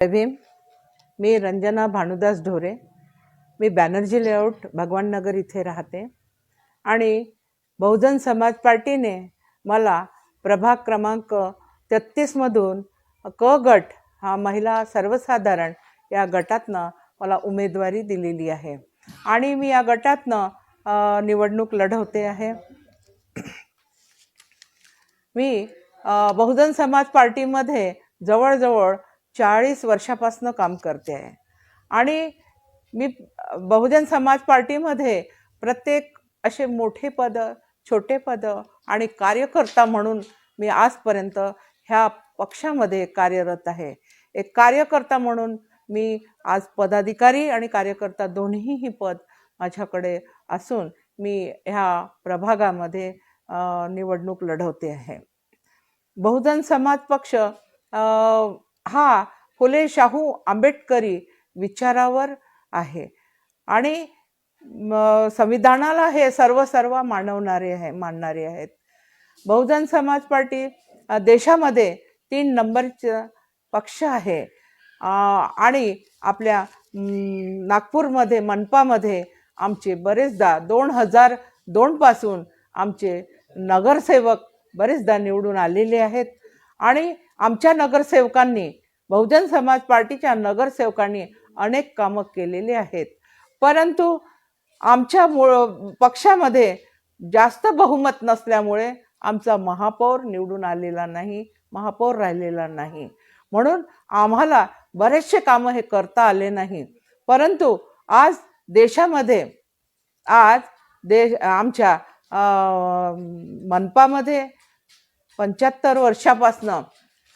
भीम मी रंजना भानुदास ढोरे मी बॅनर्जी लेआउट भगवाननगर इथे राहते. आणि बहुजन समाज पार्टीने मला प्रभाग क्रमांक तेहत्तीसमधून क गट हा महिला सर्वसाधारण या गटातनं मला उमेदवारी दिलेली आहे. आणि मी या गटातनं निवडणूक लढवते आहे. मी बहुजन समाज पार्टीमध्ये जवळजवळ चाळीस वर्षापासून काम करते आहे. आणि मी बहुजन समाज पार्टीमध्ये प्रत्येक असे मोठे पद छोटे पद आणि कार्यकर्ता म्हणून मी आजपर्यंत ह्या पक्षामध्ये कार्यरत आहे. एक कार्यकर्ता म्हणून मी आज पदाधिकारी आणि कार्यकर्ता दोन्हीही पद माझ्याकडे असून मी ह्या प्रभागामध्ये निवडणूक लढवते आहे. बहुजन समाज पक्ष हा फुले शाहू आंबेडकरी विचारावर आहे. आणि म, संविधानाला हे सर्व सर्व मानवणारे आहे मानणारे आहेत. बहुजन समाज पार्टी देशामध्ये तीन नंबरचं पक्ष आहे. आणि आपल्या नागपूरमध्ये मनपामध्ये आमचे बरेचदा दोन हजार दोनपासून आमचे नगरसेवक बरेचदा निवडून आलेले आहेत. आणि आमच्या नगरसेवकांनी बहुजन समाज पार्टीच्या नगरसेवकांनी अनेक कामं केलेली आहेत. परंतु आमच्या मूळ पक्षामध्ये जास्त बहुमत नसल्यामुळे आमचा महापौर निवडून आलेला नाही महापौर राहिलेला नाही. म्हणून आम्हाला बरेचसे कामं हे करता आले नाही. परंतु आज देशामध्ये आज देश आमच्या मनपामध्ये पंच्याहत्तर वर्षापासनं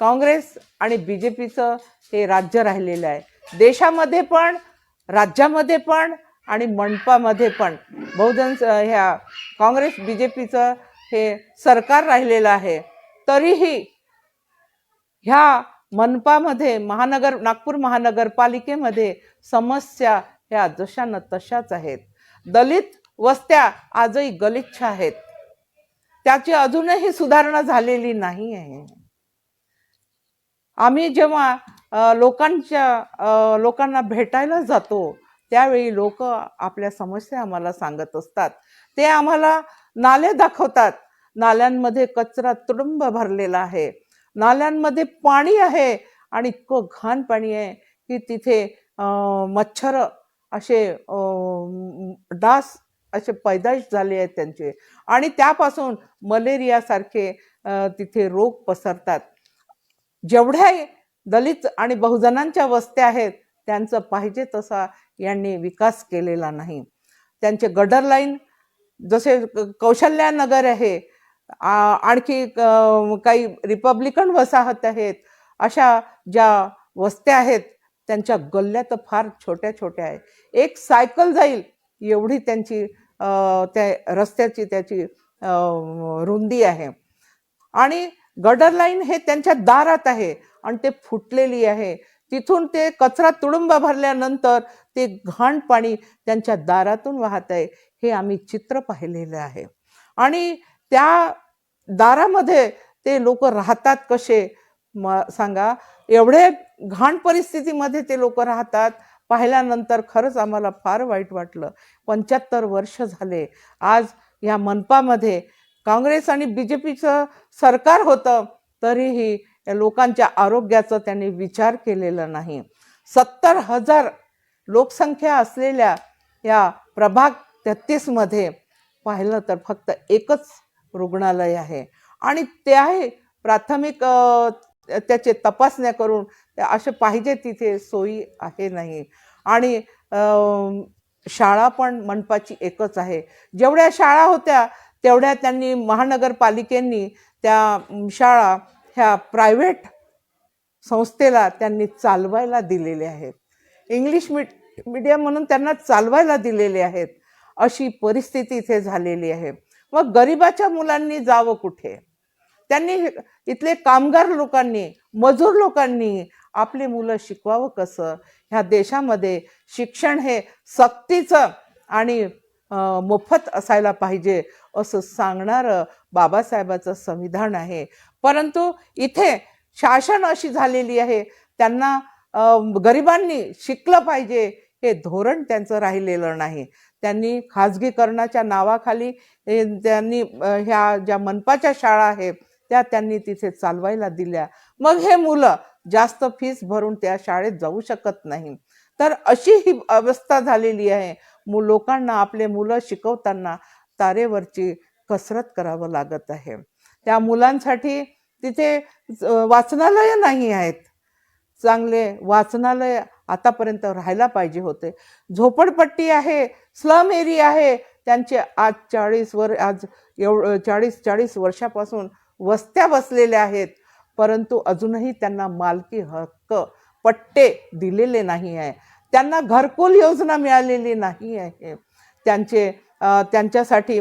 काँग्रेस आणि बी जे पीचं हे राज्य राहिलेलं आहे. देशामध्ये पण राज्यामध्ये पण आणि मनपामध्ये पण बहुजन ह्या काँग्रेस बी जे पीचं हे सरकार राहिलेलं आहे. तरीही ह्या मनपामध्ये महानगर नागपूर महानगरपालिकेमध्ये समस्या ह्या जशानं तशाच आहेत. दलित वस्त्या आजही गलिच्छ आहेत. त्याची अजूनही सुधारणा झालेली नाही आहे आम्ही जेव्हा लोकांच्या लोकांना भेटायला जातो त्यावेळी लोक आपल्या समस्या आम्हाला सांगत असतात. ते आम्हाला नाले दाखवतात. नाल्यांमध्ये कचरा तुडुंब भरलेला आहे. नाल्यांमध्ये पाणी आहे आणि इतकं घाण पाणी आहे की तिथे मच्छर असे डास असे पैदाश झाले आहेत त्यांचे. आणि त्यापासून मलेरियासारखे तिथे रोग पसरतात. जेवढ्या दलित आणि बहुजनांच्या वस्त्या आहेत त्यांचं पाहिजे तसा यांनी विकास केलेला नाही. त्यांचे गडर लाईन जसे क- कौशल्यानगर आहे आणखी काही रिपब्लिकन वसाहत आहेत अशा ज्या वस्त्या आहेत त्यांच्या गल्ल्या तर फार छोट्या छोट्या आहे. एक सायकल जाईल एवढी त्यांची त्या रस्त्याची त्याची रुंदी आहे. आणि गडर लाईन हे त्यांच्या दारात आहे आणि ते फुटलेली आहे. तिथून ते कचरा तुडुंब भरल्यानंतर ते घाण पाणी त्यांच्या दारातून वाहत आहे. हे आम्ही चित्र पाहिलेलं आहे. आणि त्या दारामध्ये ते लोक राहतात कसे? म सांगा. एवढे घाण परिस्थितीमध्ये ते लोक राहतात. पाहिल्यानंतर खरंच आम्हाला फार वाईट वाटलं. पंच्याहत्तर वर्ष झाले. आज या मनपामध्ये काँग्रेस आणि बी जे पीचं सरकार होतं तरीही या लोकांच्या आरोग्याचा त्यांनी विचार केलेला नाही. सत्तर हजार लोकसंख्या असलेल्या या प्रभाग तेहत्तीसमध्ये पाहिलं तर फक्त एकच रुग्णालय आहे. आणि त्याही प्राथमिक त्याचे तपासण्या करून त्या असे पाहिजे तिथे सोयी आहे नाही. आणि शाळा पण मनपाची एकच आहे. जेवढ्या शाळा होत्या तेवढ्या त्यांनी महानगरपालिकेंनी त्या शाळा ह्या प्रायव्हेट संस्थेला त्यांनी चालवायला दिलेले आहेत. इंग्लिश मिड मीडियम म्हणून त्यांना चालवायला दिलेले आहेत. अशी परिस्थिती इथे झालेली आहे. मग गरिबाच्या मुलांनी जावं कुठे? त्यांनी इथले कामगार लोकांनी मजूर लोकांनी आपली मुलं शिकवावं कसं? ह्या देशामध्ये शिक्षण हे सक्तीचं आणि मोफत असायला पाहिजे असं सांगणारं बाबासाहेबाचं संविधान आहे. परंतु इथे शासन अशी झालेली आहे. त्यांना गरिबांनी शिकलं पाहिजे हे धोरण त्यांचं राहिलेलं नाही. त्यांनी खाजगीकरणाच्या नावाखाली त्यांनी ह्या ज्या मनपाच्या शाळा आहेत त्या त्यांनी तिथे चालवायला दिल्या. मग हे मुलं जास्त फीस भरून त्या शाळेत जाऊ शकत नाही. तर अशी ही अवस्था झालेली आहे. मु लोकांना आपले मुलं शिकवताना तारेवरची कसरत करावं लागत आहे. त्या मुलांसाठी तिथे वाचनालयं नाही आहेत. चांगले वाचनालय आतापर्यंत राहायला पाहिजे होते. झोपडपट्टी आहे स्लम एरिया आहे. त्यांचे आज चाळीस वर आज एव चाळीस चाळीस वर्षापासून वस्त्या बसलेल्या आहेत. परंतु अजूनही त्यांना मालकी हक्क पट्टे दिलेले नाही आहे. त्यांना घरकुल योजना मिळालेली नाही आहे. त्यांचे त्यांच्यासाठी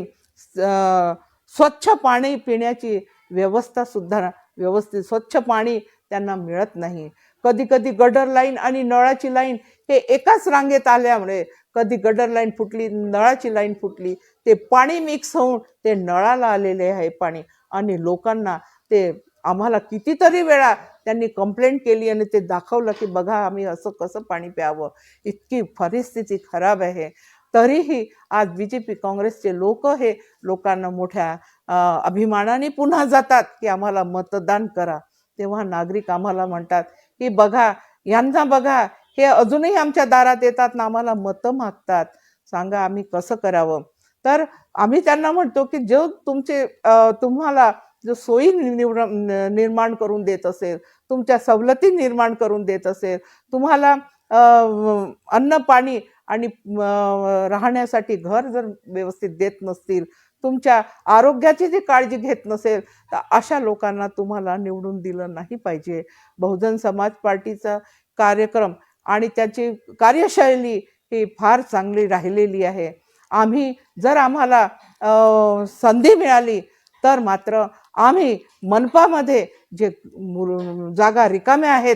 स्वच्छ पाणी पिण्याची व्यवस्था सुद्धा व्यवस्थित स्वच्छ पाणी त्यांना मिळत नाही. कधी कधी गडर लाईन आणि नळाची लाईन हे एकाच रांगेत आल्यामुळे कधी गडर लाईन फुटली नळाची लाईन फुटली ते पाणी मिक्स होऊन ते नळाला आलेले आहे पाणी. आणि लोकांना ते आम्हाला कितीतरी वेळा त्यांनी कंप्लेंट केली आणि ते दाखवलं की बघा आम्ही असं कसं पाणी प्यावं? इतकी परिस्थिती खराब आहे. तरीही आज बी जे पी काँग्रेसचे लोक हे लोकांना मोठ्या अभिमानाने पुन्हा जातात की आम्हाला मतदान करा. तेव्हा नागरिक आम्हाला म्हणतात की बघा यांना बघा हे अजूनही आमच्या दारात येतात ना आम्हाला मतं मागतात. सांगा आम्ही कसं करावं? तर आम्ही त्यांना म्हणतो की जो तुमचे तुम्हाला जो सोयी निवड निर्माण करून देत असेल तुमच्या सवलती निर्माण करून देत असेल तुम्हाला अन्न पाणी आणि राहण्यासाठी घर जर व्यवस्थित देत नसतील तुमच्या आरोग्याची जी काळजी घेत नसेल तर अशा लोकांना तुम्हाला निवडून दिलं नाही पाहिजे. बहुजन समाज पार्टीचा कार्यक्रम आणि त्याची कार्यशैली ही फार चांगली राहिलेली आहे. आम्ही जर आम्हाला संधी मिळाली तर मात्र आम्ही मनपामध्ये जे जागा रिकाम्या आहेत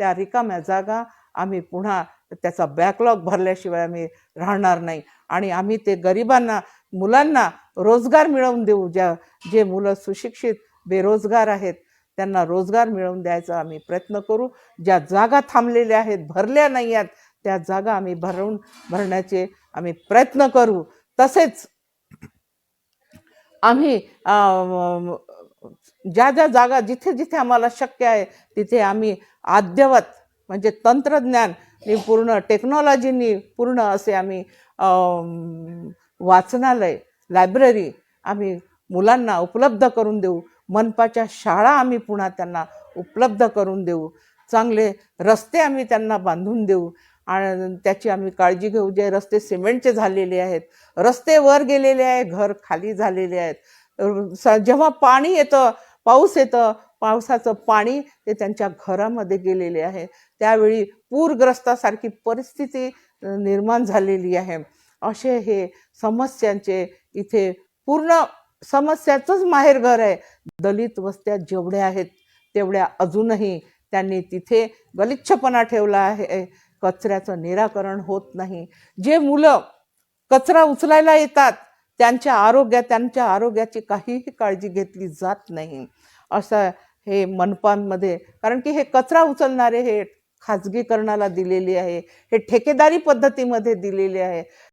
त्या रिकाम्या जागा आम्ही पुन्हा त्याचा बॅकलॉग भरल्याशिवाय आम्ही राहणार नाही. आणि आम्ही ते गरिबांना मुलांना रोजगार मिळवून देऊ ज्या जे मुलं सुशिक्षित बेरोजगार आहेत त्यांना रोजगार मिळवून द्यायचा आम्ही प्रयत्न करू. ज्या जागा थांबलेल्या आहेत भरल्या नाही आहेत त्या जागा आम्ही भरवून भरण्याचे आम्ही प्रयत्न करू. तसेच आम्ही ज्या ज्या जागा जिथे जिथे आम्हाला शक्य आहे तिथे आम्ही अद्ययावत म्हणजे तंत्रज्ञान पूर्ण टेक्नॉलॉजीनी पूर्ण असे आम्ही वाचनालय लायब्ररी आम्ही मुलांना उपलब्ध करून देऊ. मनपाच्या शाळा आम्ही पुन्हा त्यांना उपलब्ध करून देऊ. चांगले रस्ते आम्ही त्यांना बांधून देऊ. आणि त्याची आम्ही काळजी घेऊ. जे रस्ते सिमेंटचे झालेले आहेत रस्ते वर गेलेले आहे घर खाली झालेले आहेत. स- जेव्हा पाणी येतं पाऊस येतं पावसाचं पाणी ते त्यांच्या घरामध्ये गेलेले आहे. त्यावेळी पूरग्रस्तासारखी परिस्थिती निर्माण झालेली आहे. असे हे समस्यांचे इथे पूर्ण समस्याचंच माहेरघर आहे. दलित वस्त्या जेवढ्या आहेत तेवढ्या अजूनही त्यांनी तिथे गलिच्छपणा ठेवला आहे. कचऱ्याचं निराकरण होत नाही. जे मुलं कचरा उचलायला येतात त्यांच्या आरोग्या त्यांच्या आरोग्याची काहीही काळजी घेतली जात नाही. असं हे मनपांमध्ये कारण की हे कचरा उचलणारे हे खाजगीकरणाला दिलेली आहे हे ठेकेदारी पद्धतीमध्ये दिलेले आहे.